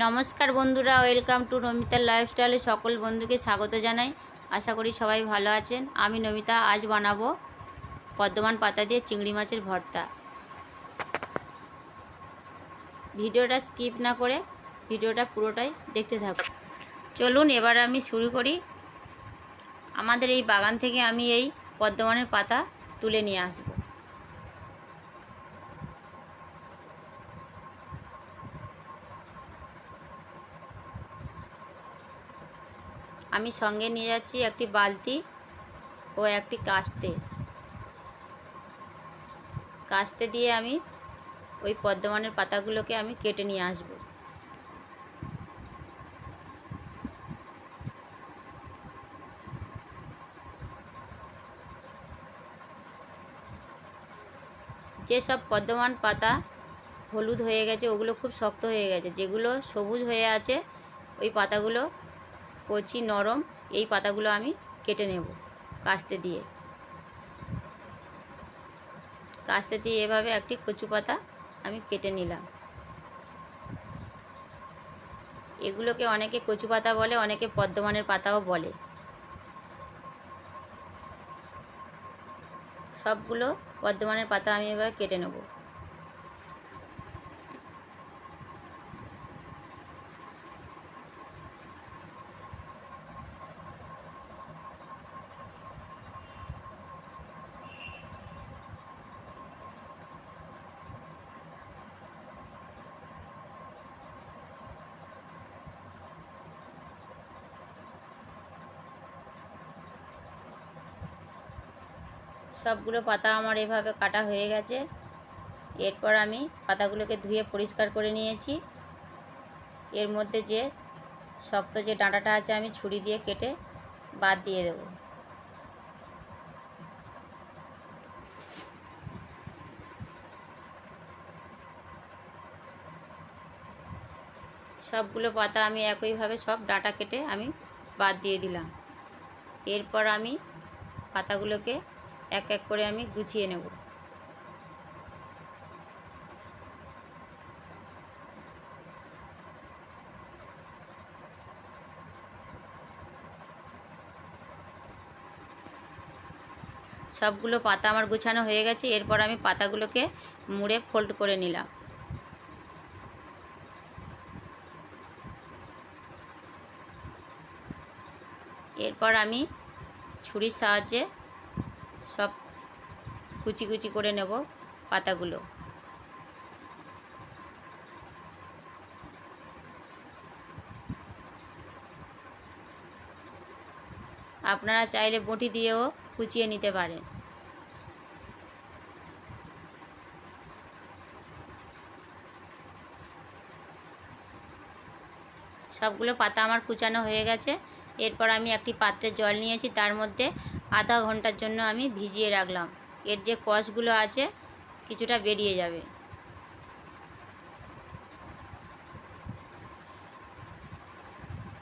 নমস্কার বন্ধুরা welcome to নমিতার লাইফস্টাইলে সকল বন্ধুকে স্বাগত জানাই। আশা করি সবাই ভালো আছেন। আমি নমিতা, আজ বানাবো পদ্মমান পাতা দিয়ে চিংড়ি মাছের ভর্তা। ভিডিওটা স্কিপ না করে ভিডিওটা পুরোটাই দেখতে থাকুন। চলুন, এবার আমি শুরু করি। আমাদের এই বাগান থেকে আমি এই পদ্মমানের পাতা তুলে নিয়ে আসব। আমি সঙ্গে নিয়ে যাচ্ছি একটি বালতি ও একটি কাস্তে। কাস্তে দিয়ে আমি ওই পদ্মমানের পাতাগুলোকে আমি কেটে নিয়ে আসব। যেসব পদ্মমান পাতা হলুদ হয়ে গেছে, ওগুলো খুব শক্ত হয়ে গেছে। যেগুলো সবুজ হয়ে আছে, ওই পাতাগুলো কচি, নরম, এই পাতাগুলো আমি কেটে নেব কাস্তে দিয়ে। কাস্তে দিয়ে এভাবে একটি কচু পাতা আমি কেটে নিলাম। এগুলোকে অনেকে কচু পাতা বলে, অনেকে পদ্মমানের পাতাও বলে। সবগুলো পদ্মমানের পাতা আমি এভাবে কেটে নেব। সবগুলো পাতা আমার এভাবে কাটা হয়ে গেছে। এরপর আমি পাতাগুলোকে ধুয়ে পরিষ্কার করে নিয়েছি। এর মধ্যে যে শক্ত যে ডাঁটাটা আছে আমি ছুরি দিয়ে কেটে বাদ দিয়ে দেব। সবগুলো পাতা আমি একইভাবে সব ডাঁটা কেটে আমি বাদ দিয়ে দিলাম। এরপর আমি পাতাগুলোকে এক এক করে আমি গুছিয়ে নেব। সবগুলো পাতা আমার গুছানো হয়ে গেছে, এরপর আমি পাতাগুলোকে মুড়ে ফোল্ড করে নিলাম। এরপর আমি ছুরির সাহায্যে কুচি কুচি করে নেব পাতাগুলো। আপনারা চাইলে বটি দিয়েও কুচিয়ে নিতে পারেন। সবগুলো পাতা আমার কুচানো হয়ে গেছে। এরপর আমি একটি পাত্রে জল নিয়েছি, তার মধ্যে আধা ঘণ্টার জন্য আমি ভিজিয়ে রাখলাম। এর যে কষগুলো আছে, কিছুটা বেরিয়ে যাবে।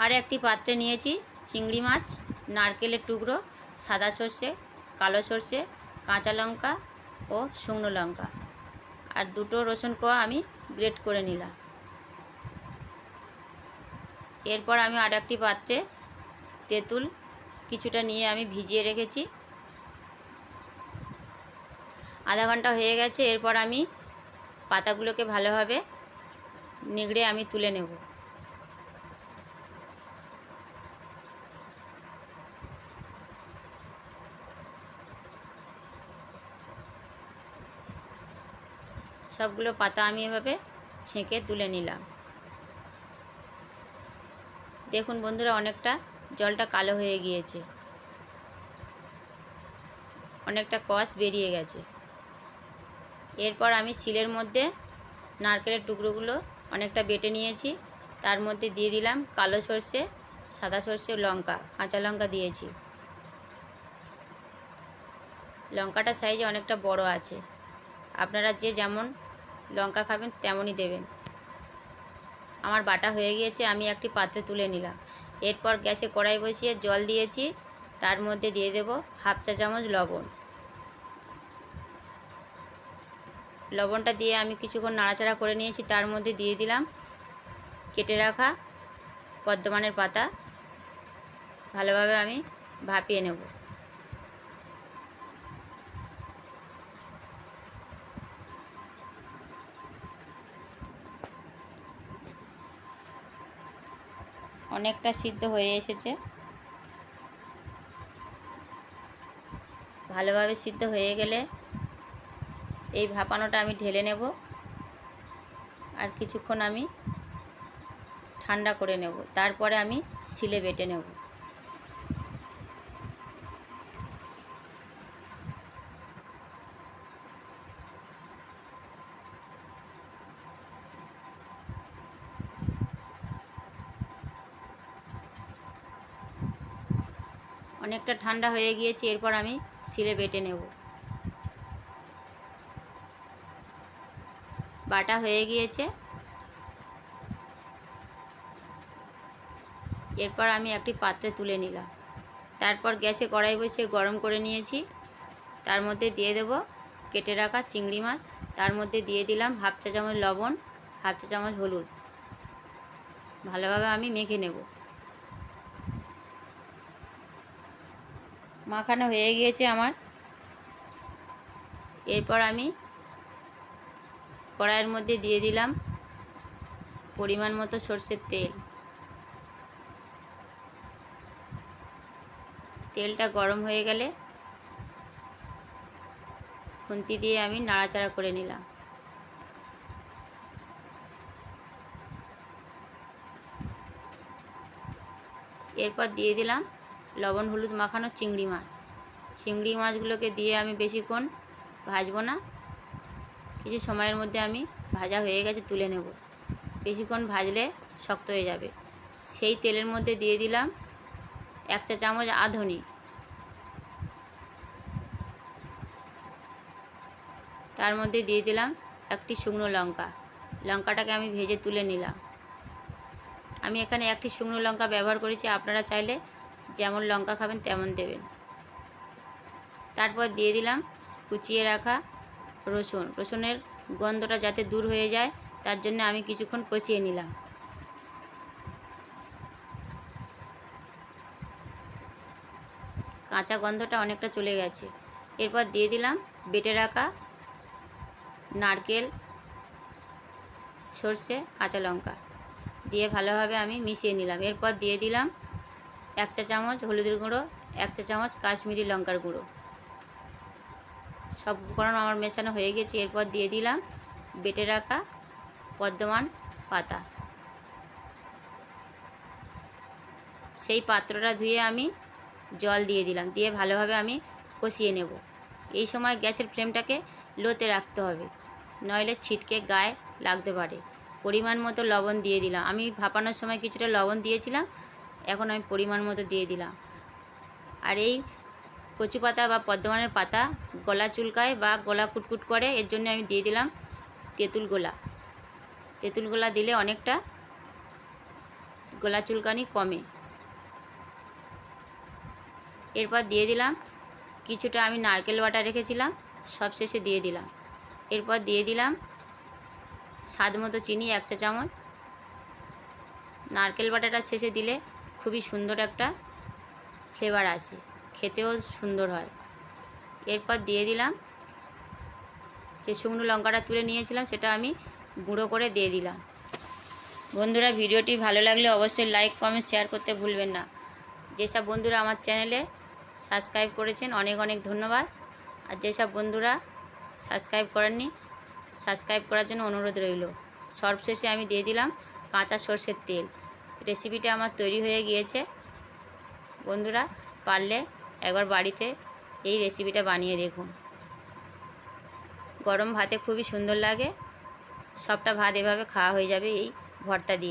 আর একটি পাত্রে নিয়েছি চিংড়ি মাছ, নারকেলের টুকরো, সাদা সর্ষে, কালো সর্ষে, কাঁচা লঙ্কা ও শুকনো লঙ্কা। আর দুটো রসুন কোয়া আমি গ্রেট করে নিলাম। এরপর আমি আর একটি পাত্রে তেঁতুল কিছুটা নিয়ে আমি ভিজিয়ে রেখেছি। আধা ঘণ্টা হয়ে গেছে, এরপর আমি পাতাগুলোকে ভালোভাবে নিগড়ে আমি তুলে নেব। সবগুলো পাতা আমি এভাবে ছেঁকে তুলে নিলাম। দেখুন বন্ধুরা, অনেকটা জলটা কালো হয়ে গিয়েছে। অনেকটা কষ বেরিয়ে গেছে। এরপর আমি শিলের মধ্যে নারকেলের টুকরোগুলো অনেকটা বেটে নিয়েছি। তার মধ্যে দিয়ে দিলাম কালো সর্ষে, সাদা সর্ষে, লঙ্কা, কাঁচা লঙ্কা দিয়েছি। লঙ্কাটা সাইজে অনেকটা বড় আছে। আপনারা যে যেমন লঙ্কা খাবেন তেমনই দেবেন। আমার বাটা হয়ে গিয়েছে, আমি একটি পাত্রে তুলে নিলাম। এরপর গ্যাসে কড়াই বসিয়ে জল দিয়েছি। তার মধ্যে দিয়ে দেব হাফ চা চামচ লবণ। লবণটা দিয়ে আমি কিছুক্ষণ নাড়াচাড়া করে নিয়েছি, তার মধ্যে দিয়ে দিলাম কেটে রাখা বর্ধমানের পাতা। ভালোভাবে আমি ভাপিয়ে নেব। অনেকটা সিদ্ধ হয়ে এসেছে। ভালোভাবে সিদ্ধ হয়ে গেলে এই ভাপানোটা আমি ঢেলে নেব। আর কিছুক্ষণ আমি ঠান্ডা করে নেব। তারপরে আমি শিলে বেটে নেব। অনেকটা ঠান্ডা হয়ে গিয়েছে, এরপর আমি শিলে বেটে নেব। বাটা হয়ে গিয়েছে। এরপর আমি একটি পাত্রে তুলে নিলাম। তারপর গ্যাসে কড়াই বসিয়ে গরম করে নিয়েছি। তার মধ্যে দিয়ে দেব কেটে রাখা চিংড়ি মাছ। তার মধ্যে দিয়ে দিলাম হাফ চা চামচ লবণ, হাফ চা চামচ হলুদ। ভালোভাবে আমি মেখে নেব। মাখানো হয়ে গিয়েছে আমার। এরপর আমি কড়াইয়ের মধ্যে দিয়ে দিলাম পরিমাণ মতো সর্ষের তেল। তেলটা গরম হয়ে গেলে খুন্তি দিয়ে আমি নাড়াচাড়া করে নিলাম। এরপর দিয়ে দিলাম লবণ, হলুদ মাখানো চিংড়ি মাছ। চিংড়ি মাছগুলোকে দিয়ে আমি বেশিক্ষণ ভাজবো না। কিছু সময়ের মধ্যে আমি ভাজা হয়ে গেছে তুলে নেব। বেশিক্ষণ ভাজলে শক্ত হয়ে যাবে। সেই তেলের মধ্যে দিয়ে দিলাম এক চা চামচ আধনি। তার মধ্যে দিয়ে দিলাম একটি শুকনো লঙ্কা। লঙ্কাটাকে আমি ভেজে তুলে নিলাম। আমি এখানে একটি শুকনো লঙ্কা ব্যবহার করেছি, আপনারা চাইলে যেমন লঙ্কা খাবেন তেমন দেবেন। তারপর দিয়ে দিলাম কুচিয়ে রাখা রসুন। রসুনের গন্ধটা যাতে দূর হয়ে যায়, তার জন্য আমি কিছুক্ষণ কষিয়ে নিলাম। কাঁচা গন্ধটা অনেকটা চলে গেছে। এরপর দিয়ে দিলাম বেটে রাখা নারকেল, সর্ষে, কাঁচা লঙ্কা। দিয়ে ভালোভাবে আমি মিশিয়ে নিলাম। এরপর দিয়ে দিলাম এক চা চামচ হলুদের গুঁড়ো, এক চা চামচ কাশ্মীরি লঙ্কার গুঁড়ো। সব উপকরণ আমার মেশানো হয়ে গেছে, এরপর দিয়ে দিলাম বেটে রাখা বর্ধমান পাতা। সেই পাত্রটা ধুয়ে আমি জল দিয়ে দিলাম, দিয়ে ভালোভাবে আমি কষিয়ে নেব। এই সময় গ্যাসের ফ্লেমটাকে লোতে রাখতে হবে, নইলে ছিটকে গায়ে লাগতে পারে। পরিমাণ মতো লবণ দিয়ে দিলাম। আমি ভাপানোর সময় কিছুটা লবণ দিয়েছিলাম, এখন আমি পরিমাণ মতো দিয়ে দিলাম। আর এই কচু পাতা বা পদ্মমানের পাতা গলা চুলকায় বা গলা কুটকুট করে, এর জন্য আমি দিয়ে দিলাম তেঁতুল গোলা। তেঁতুল গোলা দিলে অনেকটা গলা চুলকানি কমে। এরপর দিয়ে দিলাম, কিছুটা আমি নারকেল বাটা রেখেছিলাম, সব শেষে দিয়ে দিলাম। এরপর দিয়ে দিলাম স্বাদ মতো চিনি, এক চা চামচ। নারকেল বাটাটা শেষে দিলে খুবই সুন্দর একটা ফ্লেভার আসে, খেতেও সুন্দর হয়। এরপর দিয়ে দিলাম। যে শুকনো লঙ্কাটা তুলে নিয়েছিলাম, সেটা আমি গুঁড়ো করে দিয়ে দিলাম। বন্ধুরা, ভিডিওটি ভালো লাগলে অবশ্যই লাইক কমেন্ট শেয়ার করতে ভুলবেন না। যেসব বন্ধুরা আমার চ্যানেলে সাবস্ক্রাইব করেছেন, অনেক অনেক ধন্যবাদ। আর যেসব বন্ধুরা সাবস্ক্রাইব করেননি সাবস্ক্রাইব করার জন্য অনুরোধ রইল। সর্বশেষে আমি দিয়ে দিলাম কাঁচা সর্ষের তেল। রেসিপিটা আমার তৈরি হয়ে গিয়েছে। বন্ধুরা, পারলে একবার বাড়িতে এই রেসিপিটা বানিয়ে দেখুন। গরম ভাতে খুবই সুন্দর লাগে। সবটা ভাত এভাবে খাওয়া হয়ে যাবে এই ভর্তা দিয়ে।